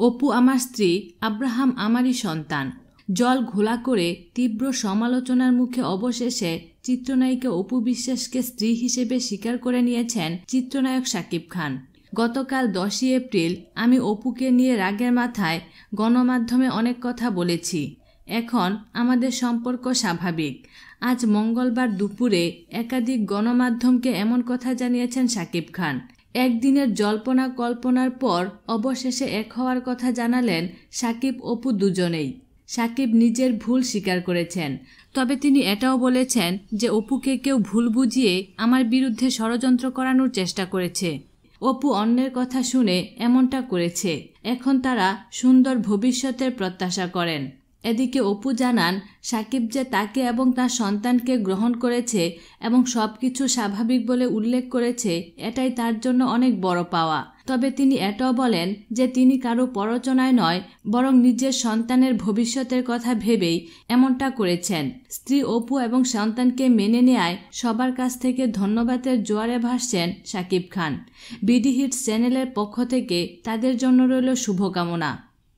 অপু আমার স্ত্রী, আব্রাহাম আমারই সন্তান। জল ঘোলা করে তীব্র সমালোচনার মুখে অবশেষে চিত্রনায়িকা অপু বিশ্বাসকে স্ত্রী হিসেবে স্বীকার করে নিয়েছেন চিত্রনায়ক শাকিব খান। গতকাল দশই এপ্রিল আমি অপুকে নিয়ে রাগের মাথায় গণমাধ্যমে অনেক কথা বলেছি। এখন আমাদের সম্পর্ক স্বাভাবিক। আজ মঙ্গলবার দুপুরে একাধিক গণমাধ্যমকে এমন কথা জানিয়েছেন শাকিব খান। একদিনের জল্পনা কল্পনার পর অবশেষে এক হওয়ার কথা জানালেন সাকিব অপু দুজনেই। সাকিব নিজের ভুল স্বীকার করেছেন। তবে তিনি এটাও বলেছেন যে অপুকে কেউ ভুল বুঝিয়ে আমার বিরুদ্ধে ষড়যন্ত্র করানোর চেষ্টা করেছে। অপু অন্যের কথা শুনে এমনটা করেছে। এখন তারা সুন্দর ভবিষ্যতের প্রত্যাশা করেন। এদিকে অপু জানান, সাকিব যে তাকে এবং তার সন্তানকে গ্রহণ করেছে এবং সব কিছু স্বাভাবিক বলে উল্লেখ করেছে, এটাই তার জন্য অনেক বড় পাওয়া। তবে তিনি এটাও বলেন যে তিনি কারও পরচনায় নয়, বরং নিজের সন্তানের ভবিষ্যতের কথা ভেবেই এমনটা করেছেন। স্ত্রী অপু এবং সন্তানকে মেনে নেয়ায় সবার কাছ থেকে ধন্যবাদের জোয়ারে ভাসছেন সাকিব খান। বিডি হিটস চ্যানেলের পক্ষ থেকে তাদের জন্য রইল শুভকামনা।